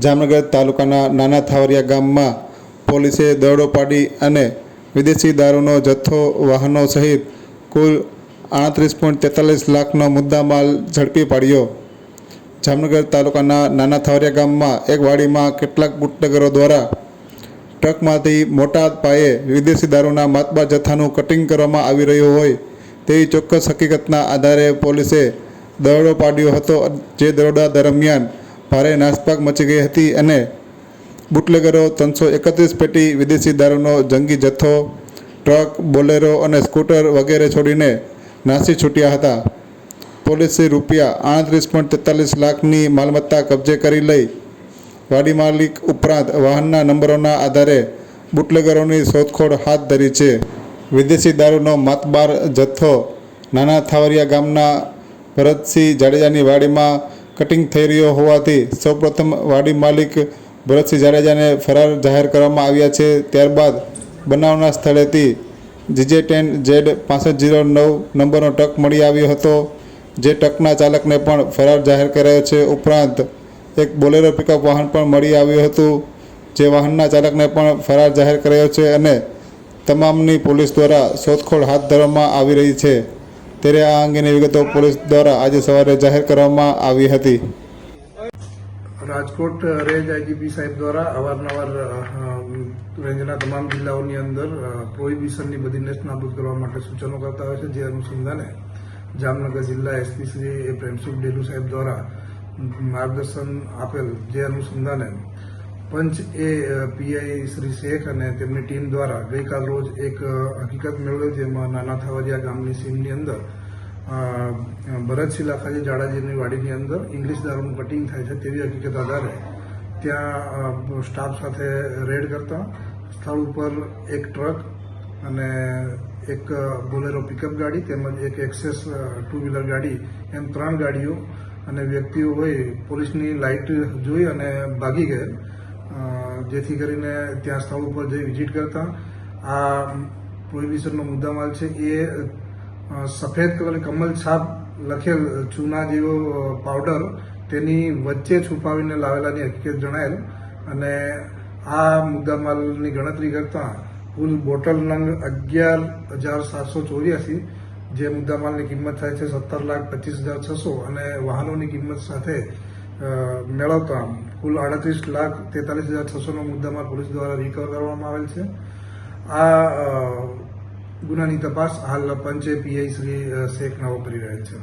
જામનગર તાલુકાના નાના થાવરિયા ગામમાં પોલીસે દરોડો પાડી અને વિદેશી દારૂનો જથ્થો, વાહનો સહિત કુલ આડત્રીસ પોઈન્ટ તેતાલીસ લાખનો મુદ્દામાલ ઝડપી પાડ્યો. જામનગર તાલુકાના નાના થાવરિયા ગામમાં એક વાડીમાં કેટલાક બુટલેગરો દ્વારા ટ્રકમાંથી મોટા પાયે વિદેશી દારૂના માતબા જથ્થાનું કટિંગ કરવામાં આવી રહ્યું હોય તેવી ચોક્કસ હકીકતના આધારે પોલીસે દરોડો પાડ્યો હતો. જે દરોડા દરમિયાન ભારે નાસભાગ મચી ગઈ હતી અને બુટલેગરો ત્રણસો એકત્રીસ પેટી વિદેશી દારૂનો જંગી જથ્થો, ટ્રક, બોલેરો અને સ્કૂટર વગેરે છોડીને નાસી છૂટ્યા હતા. પોલીસે રૂપિયા આડત્રીસ પોઈન્ટ તેતાલીસ લાખની માલમત્તા કબજે કરી લઈ વાડી માલિક ઉપરાંત વાહનના નંબરોના આધારે બુટલેગરોની શોધખોળ હાથ ધરી છે. વિદેશી દારૂનો માતબાર જથ્થો નાના થાવરિયા ગામના ભરતસિંહ જાડેજાની વાડીમાં કટિંગ થઈ રહ્યો હોવાથી સૌપ્રથમ વાડી માલિક ભરતસિંહ જાડેજાને ફરાર જાહેર કરવામાં આવ્યા છે. ત્યારબાદ બનાવના સ્થળેથી જીજે ટેન ઝેડ પાસઠ જીરો નવ નંબરનો ટ્રક મળી આવ્યો હતો. જે ટ્રકના ચાલકને પણ ફરાર જાહેર કરાયો છે. ઉપરાંત એક બોલેરો પિકઅપ વાહન પણ મળી આવ્યું હતું, જે વાહનના ચાલકને પણ ફરાર જાહેર કરાયો છે અને તમામની પોલીસ દ્વારા શોધખોળ હાથ ધરવામાં આવી રહી છે. ત્યારે આ અંગેની વિગતો પોલીસ દ્વારા આજે સવારે જાહેર કરવામાં આવી હતી. રાજકોટ રેન્જ આઈજીપી સાહેબ દ્વારા અવારનવાર રેન્જના તમામ જિલ્લાઓની અંદર પ્રોહિબિશનની બધી નેસ્ટ નાબૂદ કરવા માટે સૂચનો કરતા હોય છે, જે અનુસંધાને જામનગર જિલ્લા એસપી શ્રી પ્રેમસુખ ડેલુ સાહેબ દ્વારા માર્ગદર્શન આપેલ જે અનુસંધાને પંચ એ પીઆઈ શ્રી શેખ અને તેમની ટીમ દ્વારા ગઈકાલ રોજ એક હકીકત મેળવ્યો જેમાં નાના થાવરિયા ગામની સીમની અંદર ભરતસિંહ લાખાજી જાડાજીની વાડીની અંદર ઇંગ્લિશ દારૂનું કટિંગ થાય છે તેવી હકીકત આધારે ત્યાં સ્ટાફ સાથે રેડ કરતા સ્થળ ઉપર એક ટ્રક અને એક બોલેરો પિકઅપ ગાડી તેમજ એક એક્સેસ ટુ વ્હીલર ગાડી એમ ત્રણ ગાડીઓ અને વ્યક્તિઓ હોય પોલીસની લાઇટ જોઈ અને ભાગી ગયેલ. જેથી કરીને ત્યાં સ્થળ ઉપર જઈ વિઝિટ કરતા. આ પ્રોહિબિશનનો મુદ્દામાલ છે એ સફેદ કલર કમલ છાપ લખેલ ચૂના જેવો પાવડર તેની વચ્ચે છુપાવીને લાવેલાની હકીકત જણાયેલ. અને આ મુદ્દામાલની ગણતરી કરતા કુલ બોટલ નંગ અગિયાર હજાર સાતસો ચોર્યાસી, જે મુદ્દામાલની કિંમત થાય છે સત્તર લાખ પચીસ હજાર છસો અને વાહનોની કિંમત સાથે મેળવતા કુલ આડત્રીસ લાખ તેતાલીસ હજાર છસોનો મુદ્દામાં પોલીસ દ્વારા રિકવર કરવામાં આવેલ છે. આ ગુનાની તપાસ હાલ પંચે પીઆઈ શ્રી શેખ નાઓ કરી રહ્યા છે.